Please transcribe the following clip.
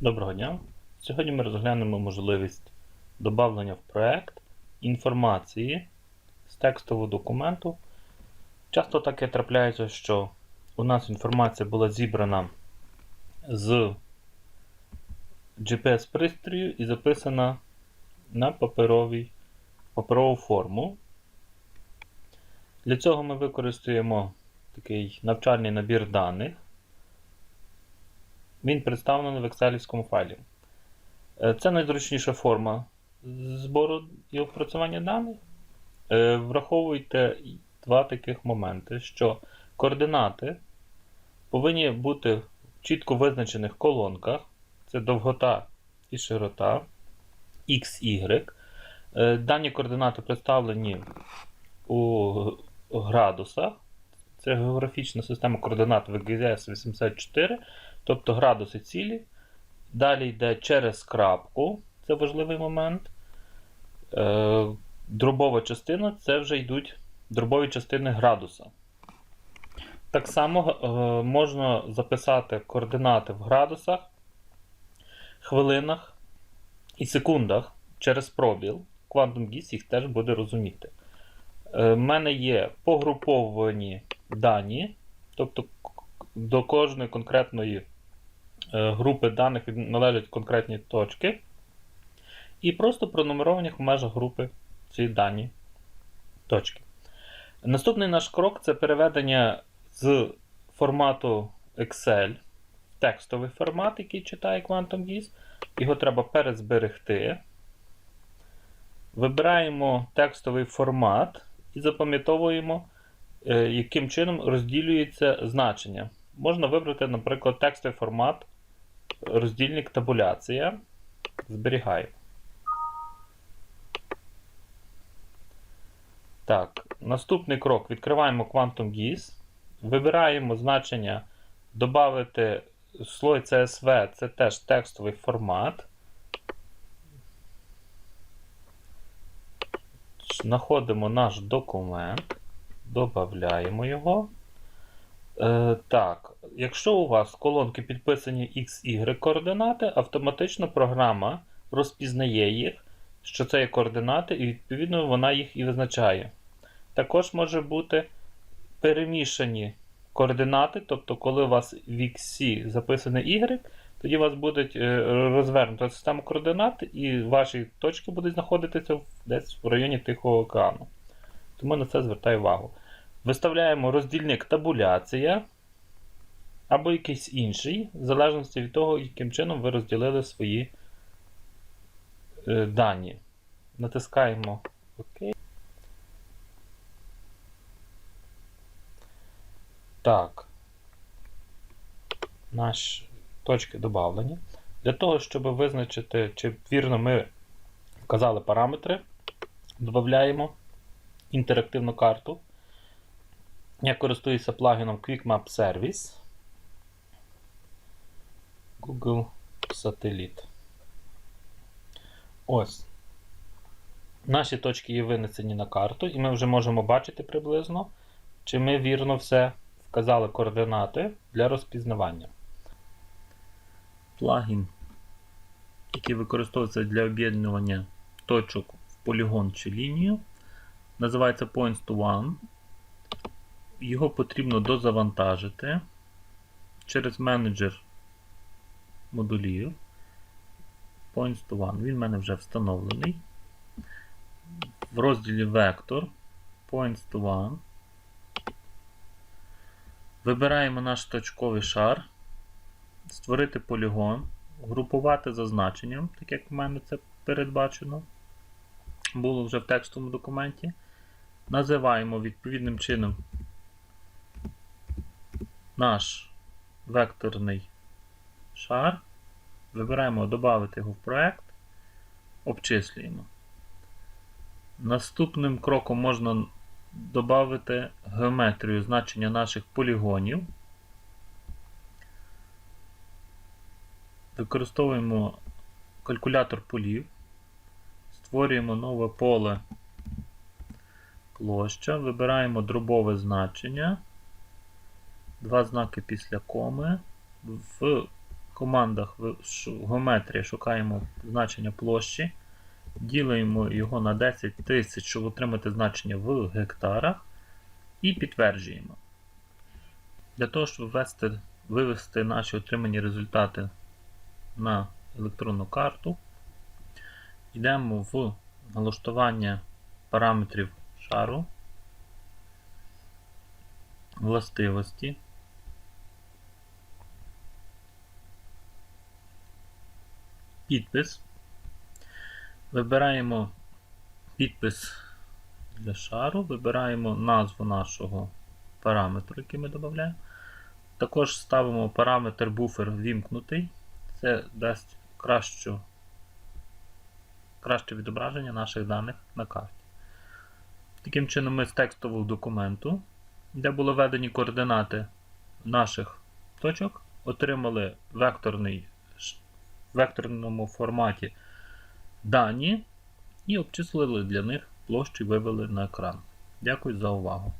Доброго дня! Сьогодні ми розглянемо можливість додавлення в проект інформації з текстового документу. Часто таке трапляється, що у нас інформація була зібрана з GPS-пристрою і записана на паперовій, паперову форму. Для цього ми використаємо такий навчальний набір даних. Він представлений в Excel файлі. Е, Це найзручніша форма збору і опрацювання даних. Е, Враховуйте два таких моменти, що координати повинні бути в чітко визначених колонках. Це довгота і широта X, Y. Е, Дані координати представлені у градусах. Це географічна система координат VGS 84, тобто градуси цілі. Далі йде через крапку, це важливий момент. Е, Дробова частина це вже йдуть дробові частини градуса. Так само е, можна записати координати в градусах, хвилинах і секундах через пробіл. Quantum GIS їх теж буде розуміти. У мене є погруповані дані, тобто до кожної конкретної е, групи даних належать конкретні точки, і просто пронумеровані в межах групи ці дані точки. Наступний наш крок це переведення з формату Excel в текстовий формат, який читає Quantum GIS. Його треба перезберегти. Вибираємо текстовий формат і запам'ятовуємо, е, яким чином розділюється значення. Можна вибрати, наприклад, текстовий формат, роздільник табуляція. Зберігаю. Так, наступний крок. Відкриваємо Quantum GIS. Вибираємо значення додати слой CSV, це теж текстовий формат. Знаходимо наш документ, додаємо його. Е, так, якщо у вас колонки підписані XY координати, автоматично програма розпізнає їх, що це є координати, і відповідно вона їх і визначає. Також може бути перемішані координати, тобто, коли у вас в X записане Y, тоді у вас буде розвернута система координат, і ваші точки будуть знаходитися десь в районі Тихого океану. Тому на це звертаю увагу. Виставляємо роздільник табуляція або якийсь інший, в залежності від того, яким чином ви розділили свої е, дані. Натискаємо ОК. Так. Наші точки додавлені. Для того, щоб визначити, чи вірно ми вказали параметри, додаємо інтерактивну карту. Я користуюся плагіном Quick Map Service. Google Сателіт. Ось. Наші точки є винесені на карту, і ми вже можемо бачити приблизно, чи ми вірно все вказали координати для розпізнавання. Плагін, який використовується для об'єднування точок в полігон чи лінію, називається Points to One. Його потрібно дозавантажити через менеджер модулів. Points One. Він в мене вже встановлений. В розділі Vector Points One. Вибираємо наш точковий шар, створити полігон, групувати за значенням, так як в мене це передбачено. Було вже в текстовому документі. Називаємо відповідним чином наш векторний шар. Вибираємо додати його в проект, обчислюємо. Наступним кроком можна додати геометрію значення наших полігонів. Використовуємо калькулятор полів, створюємо нове поле площа, вибираємо дробове значення, два знаки після коми. В командах в геометрії шукаємо значення площі, ділимо його на 10 тисяч, щоб отримати значення в гектарах, і підтверджуємо. Для того, щоб ввести, вивести наші отримані результати на електронну карту, йдемо в налаштування параметрів шару, властивості. Підпис. Вибираємо підпис для шару, вибираємо назву нашого параметру, який ми додаємо. Також ставимо параметр буфер вімкнутий. Це дасть кращу, краще відображення наших даних на карті. Таким чином, ми з текстового документу, де були введені координати наших точок, отримали векторний, векторному форматі дані і обчислили для них площу і вивели на екран. Дякую за увагу.